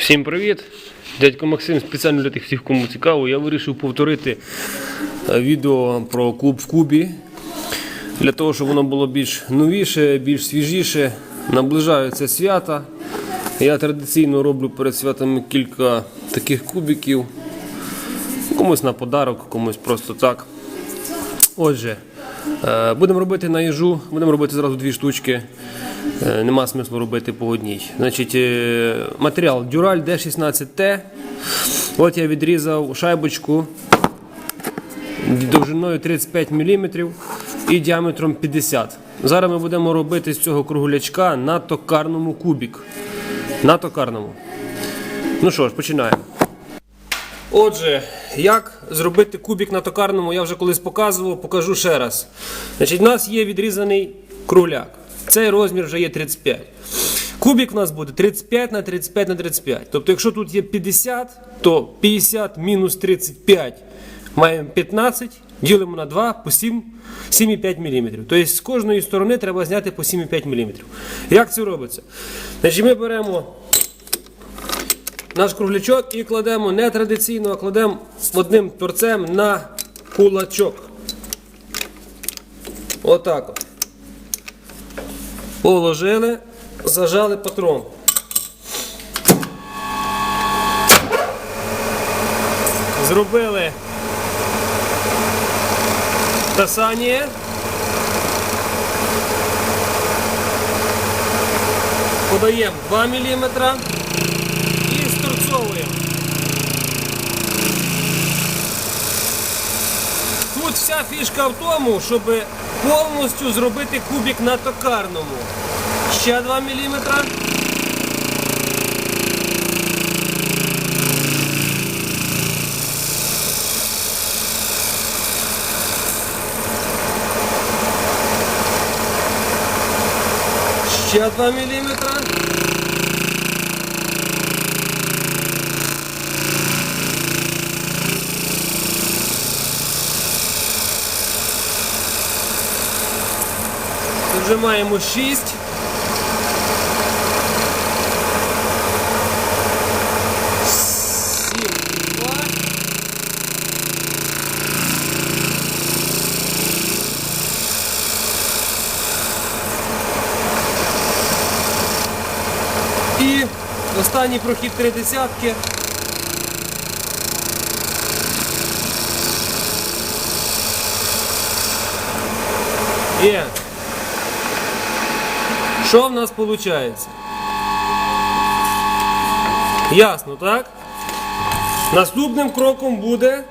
Всім привіт! Дядько Максим спеціально для тих всіх, кому цікаво. Я вирішив повторити е, відео про клуб в Кубі. Для того, щоб воно було більш новіше, більш свіжіше. Наближаються свята. Я традиційно роблю перед святами кілька таких кубиків. Комусь на подарок, комусь просто так. Отже, е, будемо робити на їжу, будемо робити зразу дві штучки. Е, Нема смислу робити по одній. Значить, е, матеріал Дюраль D16T. От я відрізав шайбочку довжиною 35 мм і діаметром 50 Зараз ми будемо робити з цього круглячка на токарному кубік. На токарному. Ну що ж, починаємо. Отже, як зробити кубик на токарному, я вже колись показував, покажу ще раз. Значить, У нас є відрізаний кругляк. Цей розмір вже є 35. Кубик у нас буде 35 на 35 на 35. Тобто, якщо тут є 50, то 50 мінус 35 маємо 15, ділимо на 2 по 7, 7,5 мм. Тобто з кожної сторони треба зняти по 7,5 мм. Як це робиться? Значить, Ми беремо наш круглячок і кладемо не традиційно, а кладемо одним торцем на кулачок. Отак от. Положили, зажали патрон. Зробили касання. Подаємо 2 мм і сторцовуємо. Тут вся фішка в тому, щоб повністю зробити кубик на токарному. Ще 2 мм. Ще 2 мм. Вже 6. Сім і два. І останній прохід три десятки. Є. Що в нас виходить? Ясно, так? Наступним кроком буде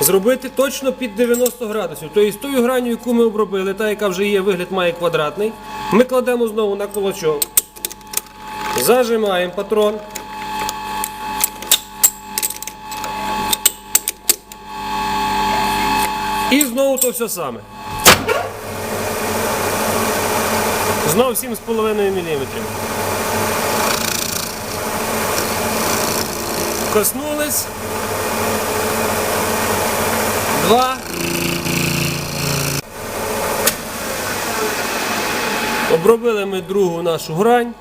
зробити точно під 90 градусів. Тобто з тою граню, яку ми обробили, та яка вже є, вигляд має квадратний, ми кладемо знову на кулачок. Зажимаємо патрон. І знову то все саме. Знов 7,5 мм. Коснулись. Два. Обробили ми другу нашу грань.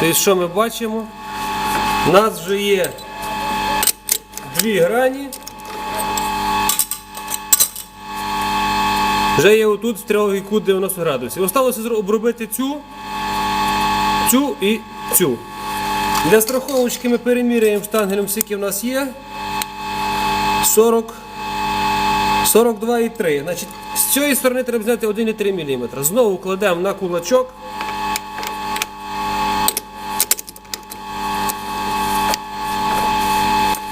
Тобто, що ми бачимо? У нас вже є дві грані. Вже є отут стріловий кут 90 градусів. Осталося обробити цю, цю і цю. Для страховочки ми переміряємо штангелем, скільки в нас є. 40, 42,3. Значить, з цієї сторони треба зняти 1,3 мм. Знову кладемо на кулачок.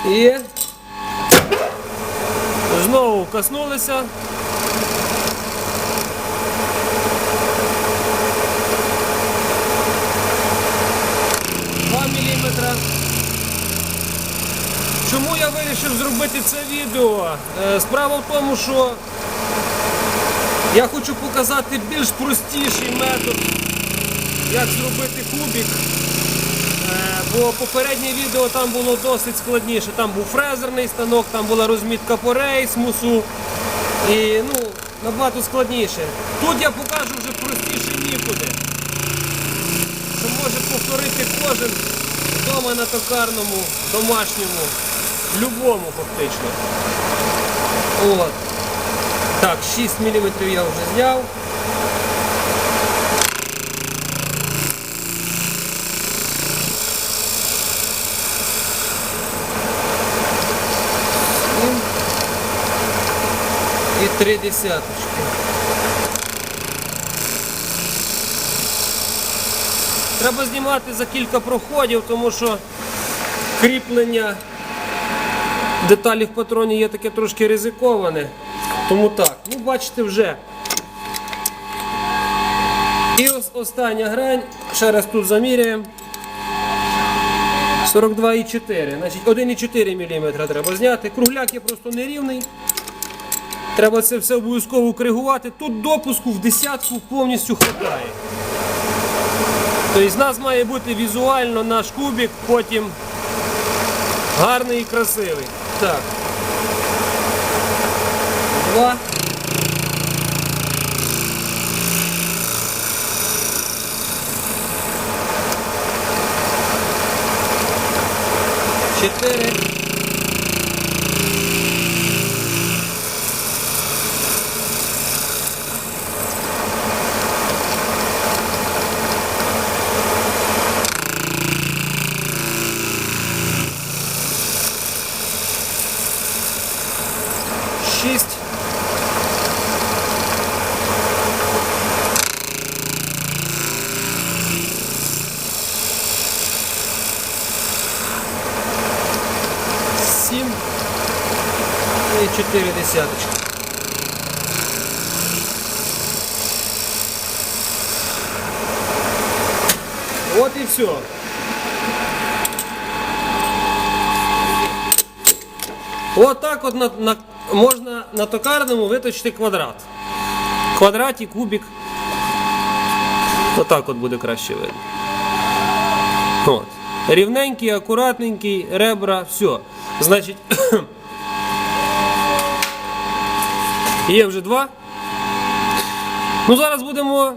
І знову коснулися. мм. Чому я вирішив зробити це відео? Е, Справа в тому, що я хочу показати більш простіший метод, як зробити кубик. Е, Бо попереднє відео там було досить складніше. Там був фрезерний станок, там була розмітка по рейсмусу. І ну, набагато складніше. Тут я покажу вже простіше нікуди. Що може повторити кожен Вдома на токарному, домашньому, любому фактично. От. Так, 6 мм я вже зняв. І три десяточки. Треба знімати за кілька проходів, тому що кріплення деталі в патроні є таке трошки ризиковане. Тому так, ну бачите вже. І ось остання грань, ще раз тут заміряємо. 42,4. Значить 1,4 мм треба зняти. Кругляк є просто нерівний. Треба це все обов'язково коригувати. Тут допуску в десятку повністю хватає. Тобто з нас має бути візуально наш кубик, потім гарний і красивий. Так. Два. Чотири. Шість. Сім. І чотири десяточки. От і все. Отак от на, на, можна на токарному виточити квадрат. Квадрат і кубик. Отак от буде краще видно. От. Рівненький, акуратненький, ребра, все. Значить, є вже два. Ну зараз будемо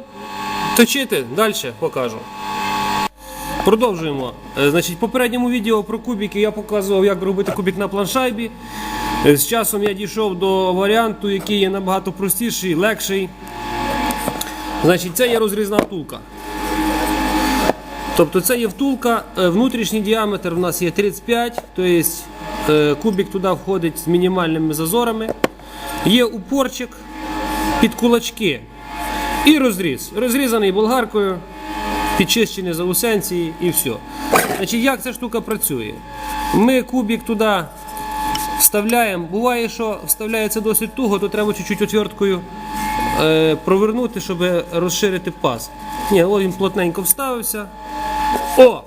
точити, далі покажу. Продовжуємо. Е, Значить, в попередньому відео про кубики я показував, як робити кубик на планшайбі. Е, З часом я дійшов до варіанту, який є набагато простіший, легший. Значить, це є розрізна втулка. Тобто це є втулка, е, внутрішній діаметр у нас є 35, тобто кубик туди входить з мінімальними зазорами. Є упорчик під кулачки і розріз. Розрізаний болгаркою, підчищені заусенці і все. Значить, як ця штука працює? Ми кубик туди вставляємо. Буває, що вставляється досить туго, то треба чуть-чуть отверткою е, провернути, щоб розширити паз. Ні, о, він плотненько вставився. О!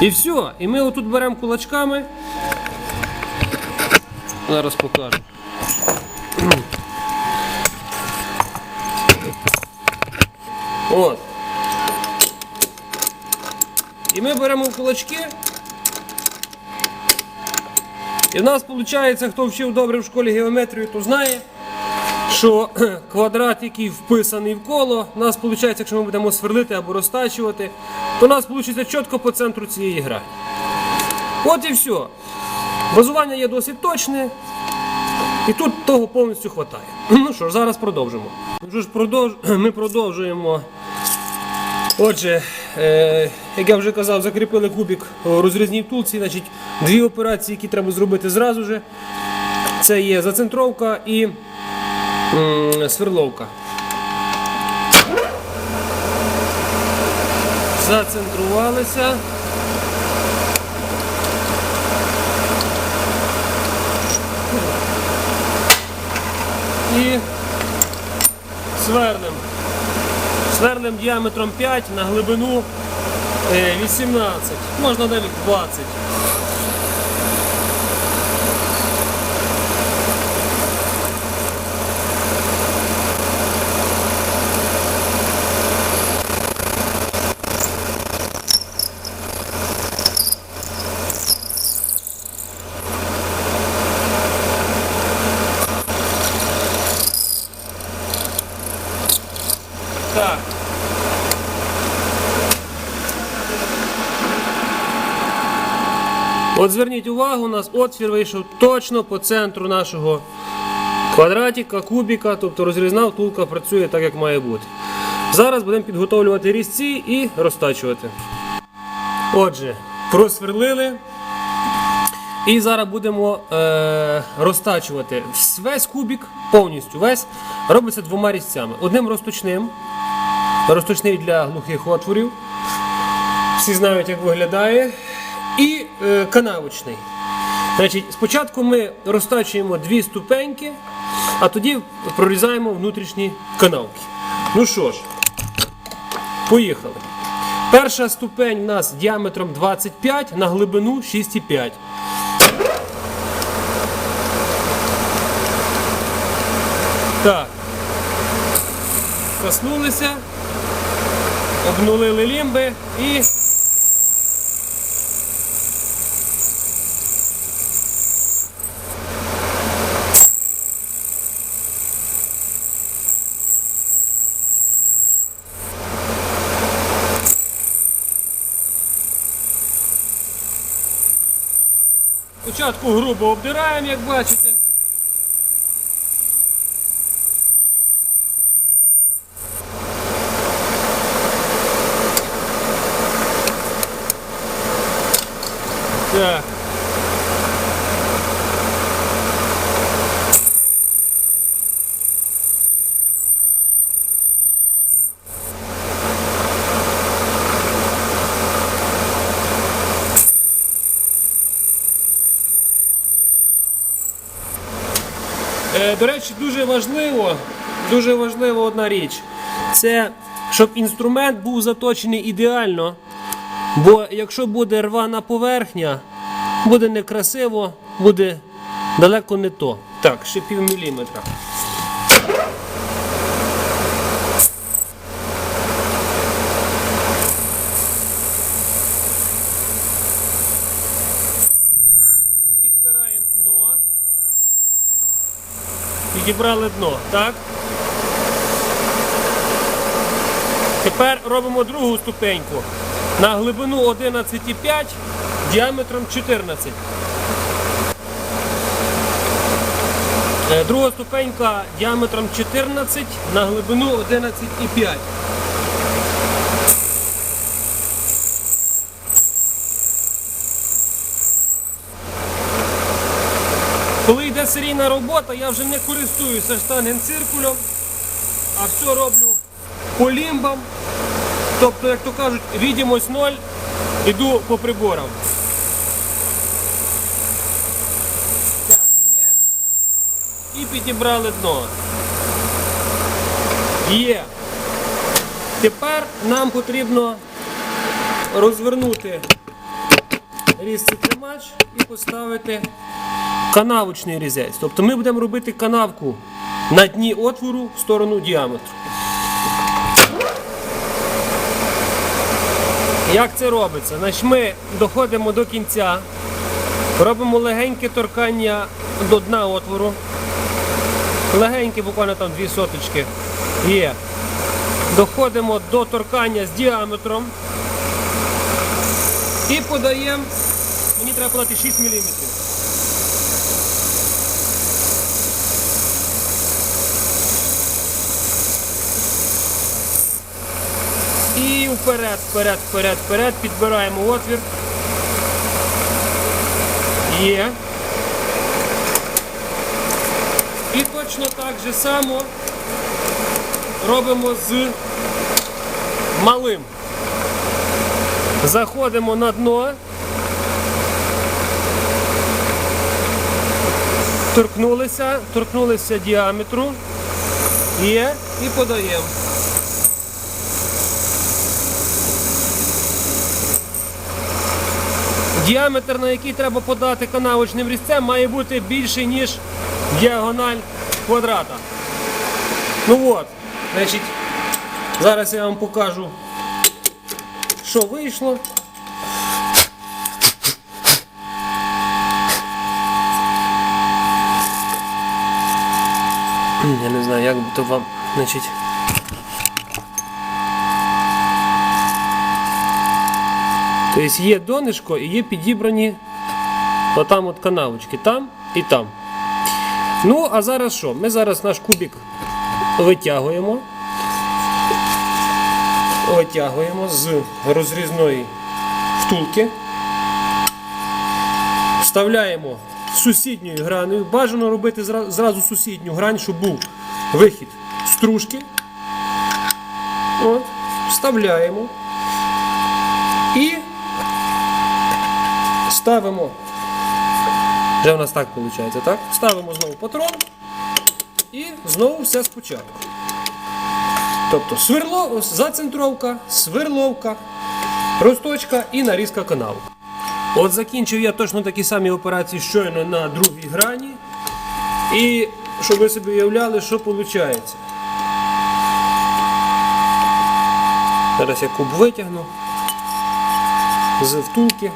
І все. І ми отут беремо кулачками. Зараз покажу. От. І ми беремо кулачки. І в нас виходить, хто вчив добре в школі геометрію, то знає, що квадрат, який вписаний в коло, у нас виходить, якщо ми будемо сверлити або розтачувати, то у нас вийде чітко по центру цієї грані. От і все. Базування є досить точне. І тут того повністю вистачає. Ну що ж, зараз продовжимо. Ми продовжуємо. Отже, як я вже казав, закріпили кубик у розрізній втулці. Значить, дві операції, які треба зробити зразу же. Це є зацентровка і сверловка. Зацентрувалися. І сверлим. Сверлим діаметром 5 на глибину е, 18, можна навіть 20. От зверніть увагу, у нас отвір вийшов точно по центру нашого квадратика, кубіка, тобто розрізна втулка працює так, як має бути. Зараз будемо підготовлювати різці і розтачувати. Отже, просверлили. І зараз будемо е, розтачувати весь кубік, повністю весь, робиться двома різцями. Одним розточним, розточний для глухих отворів. Всі знають, як виглядає. І канавочний. Значить, спочатку ми розтачуємо дві ступеньки, а тоді прорізаємо внутрішні канавки. Ну що ж, поїхали. Перша ступень у нас діаметром 25 на глибину 6,5. Так. Коснулися, обнулили лімби і. Спочатку грубо обдираємо, як бачите. Так. До речі, дуже важливо, дуже важлива одна річ. Це щоб інструмент був заточений ідеально. Бо якщо буде рвана поверхня, буде некрасиво, буде далеко не то. Так, ще пів міліметра. Підібрали дно, так? Тепер робимо другу ступеньку на глибину 11,5 діаметром 14. Е, Друга ступенька діаметром 14 на глибину 11,5. Серійна робота, я вже не користуюся штангенциркулем, а все роблю по лімбам. Тобто, як то кажуть, відімось ноль, іду по приборам. Так, є. І підібрали дно. Є. Тепер нам потрібно розвернути різці тримач і поставити канавочний різець. Тобто ми будемо робити канавку на дні отвору в сторону діаметру. Як це робиться? Значить, ми доходимо до кінця, робимо легеньке торкання до дна отвору. Легеньке, буквально там дві соточки є. Доходимо до торкання з діаметром і подаємо, мені треба подати 6 мм. І вперед, вперед, вперед, вперед, підбираємо отвір. Є. І точно так же само робимо з малим. Заходимо на дно. Торкнулися, торкнулися діаметру. Є і подаємо. Діаметр, на який треба подати канавочним різцем, має бути більший, ніж діагональ квадрата. Ну от, зараз я вам покажу, що вийшло. Я не знаю, як би то вам, значить. Тобто є донишко і є підібрані Отам от канавочки, там і там. Ну, а зараз що? Ми зараз наш кубик витягуємо. Витягуємо з розрізної втулки. Вставляємо сусідньою гранею. Бажано робити зразу сусідню грань, щоб був вихід стружки. От, вставляємо. І ставимо. Вже в нас так виходить, так? Ставимо знову патрон і знову все спочатку. Тобто сверло, зацентровка, сверловка, росточка і нарізка каналу. От закінчив я точно такі самі операції щойно на другій грані. І щоб ви собі уявляли, що виходить. Зараз я куб витягну з втулки.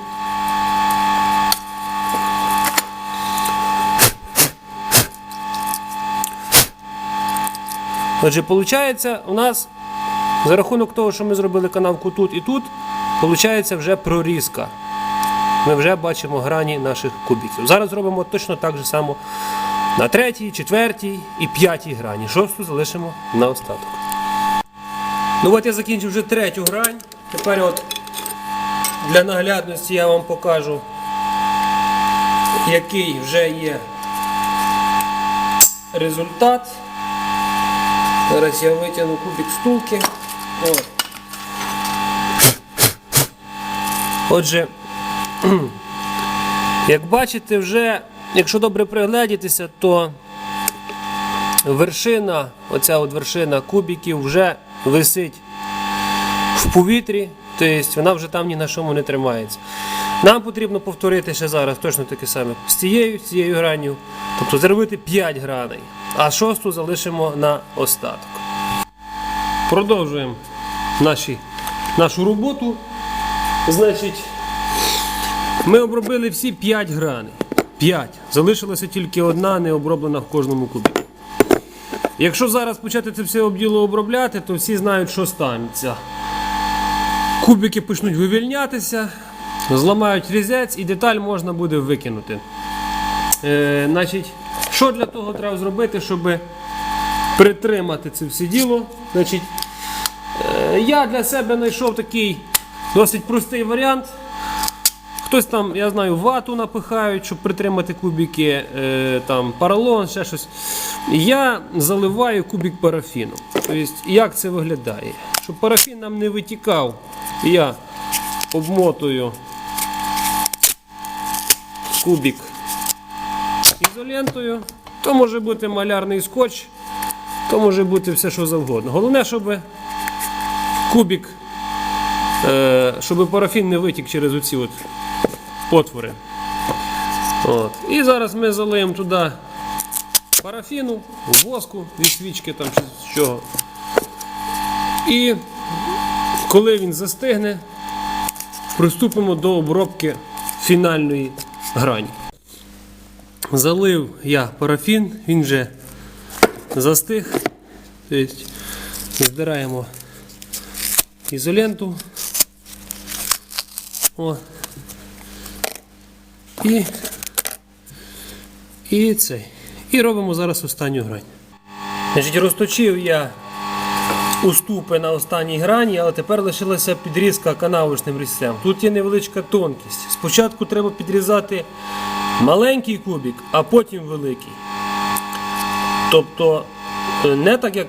Отже, виходить, у нас за рахунок того, що ми зробили канавку тут і тут, виходить вже прорізка. Ми вже бачимо грані наших кубиків. Зараз зробимо точно так же само на третій, четвертій і п'ятій грані. Шосту залишимо на остаток. Ну от я закінчив вже третю грань. Тепер от для наглядності я вам покажу, який вже є результат. Зараз я витягну кубик стулки. От. Отже, як бачите, вже, якщо добре пригледітися, то вершина, оця от вершина кубиків вже висить в повітрі, тобто вона вже там ні на чому не тримається. Нам потрібно повторити ще зараз точно таке саме з цією, з цією гранню, тобто зробити 5 граней, а шосту залишимо на остаток. Продовжуємо наші, нашу роботу. Значить, ми обробили всі 5 граней. 5. Залишилася тільки одна не оброблена в кожному кубі. Якщо зараз почати це все обділо обробляти, то всі знають, що станеться. Кубики почнуть вивільнятися, зламають різець і деталь можна буде викинути. Е, значить, що для того треба зробити, щоб притримати це все діло? Значить, е, я для себе знайшов такий досить простий варіант. Хтось там, я знаю, вату напихають, щоб притримати кубики, е, там поролон, ще щось. Я заливаю кубик парафіну. Тобто, як це виглядає? Щоб парафін нам не витікав, я обмотую кубик ізолентою. То може бути малярний скотч, то може бути все, що завгодно. Головне, щоб кубик, е, щоб парафін не витік через оці от отвори. От. І зараз ми залиємо туди парафіну, воску від свічки там чи чого. І коли він застигне, приступимо до обробки фінальної грані. Залив я парафін, він вже застиг. Тобто здираємо ізоленту. О. І, і цей. І робимо зараз останню грань. Значить, розточив я уступи на останній грані, але тепер лишилася підрізка канавочним різцем. Тут є невеличка тонкість. Спочатку треба підрізати маленький кубик, а потім великий. Тобто е, не так, як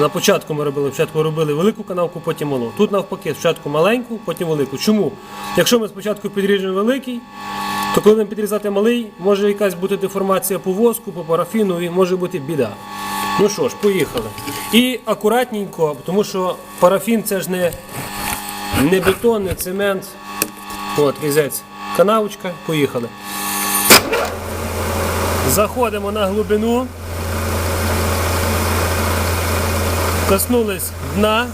на початку ми робили. Спочатку робили велику канавку, потім малу. Тут навпаки, спочатку маленьку, потім велику. Чому? Якщо ми спочатку підріжемо великий, то коли нам підрізати малий, може якась бути деформація по воску, по парафіну і може бути біда. Ну що ж, поїхали. І акуратненько, тому що парафін це ж не, не бетон, не цемент. От, різець, канавочка, поїхали. Заходимо на глибину. Коснулись дна.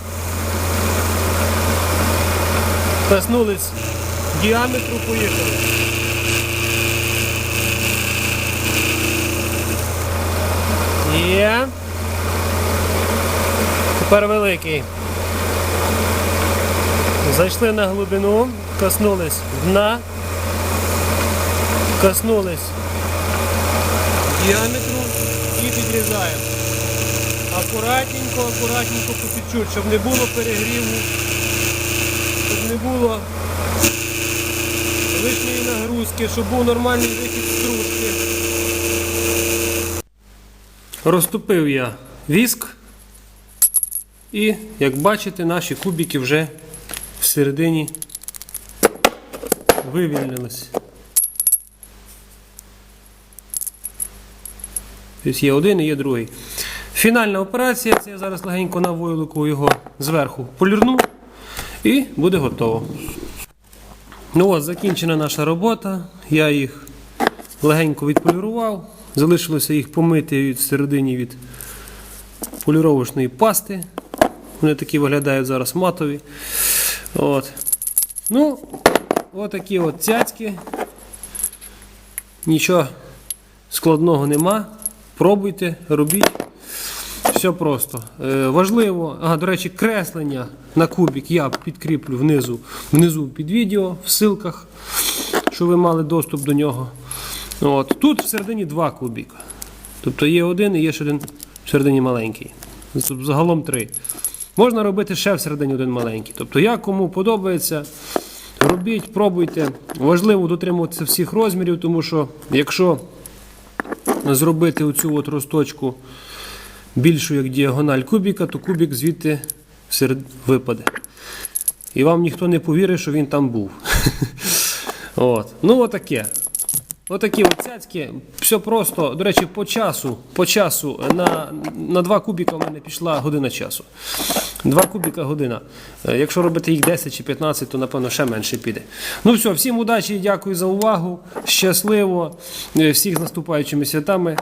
Коснулись діаметру, поїхали. Є. Тепер великий. Зайшли на глибину, коснулись дна. Коснулись діаметру і підрізаємо. Акуратненько, акуратненько по чуть-чуть, щоб не було перегріву, щоб не було лишньої нагрузки, щоб був нормальний вихід стружки. Розтопив я віск. І, як бачите, наші кубики вже всередині вивільнились. Тобто є один і є другий. Фінальна операція, це я зараз легенько на войлику його зверху полірну і буде готово. Ну от, закінчена наша робота. Я їх легенько відполірував. Залишилося їх помити від середині від поліровочної пасти. Вони такі виглядають зараз матові. От. Ну, отакі от цяцьки. Нічого складного нема. Пробуйте, робіть. Все просто. Е, важливо, ага, до речі, креслення на кубик я підкріплю внизу, внизу під відео, в ссылках, щоб ви мали доступ до нього. От. Тут всередині два кубика. Тобто є один і є ще один всередині маленький. Тобто загалом три. Можна робити ще всередині один маленький. Тобто, як кому подобається, робіть, пробуйте. Важливо дотримуватися всіх розмірів, тому що якщо зробити оцю от росточку більшу як діагональ кубіка, то кубік звідти всеред випаде. І вам ніхто не повірить, що він там був. От. Ну, отаке. Отакі от цяцьки. Все просто. До речі, по часу, по часу на, на 2 кубіка в мене пішла година часу. 2 кубіка година. Е, Якщо робити їх 10 чи 15, то напевно ще менше піде. Ну все, всім удачі, дякую за увагу. Щасливо. Е, Всіх з наступаючими святами.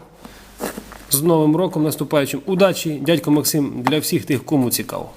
З Новим роком наступаючим. Удачі, дядько Максим, для всіх тих, кому цікаво.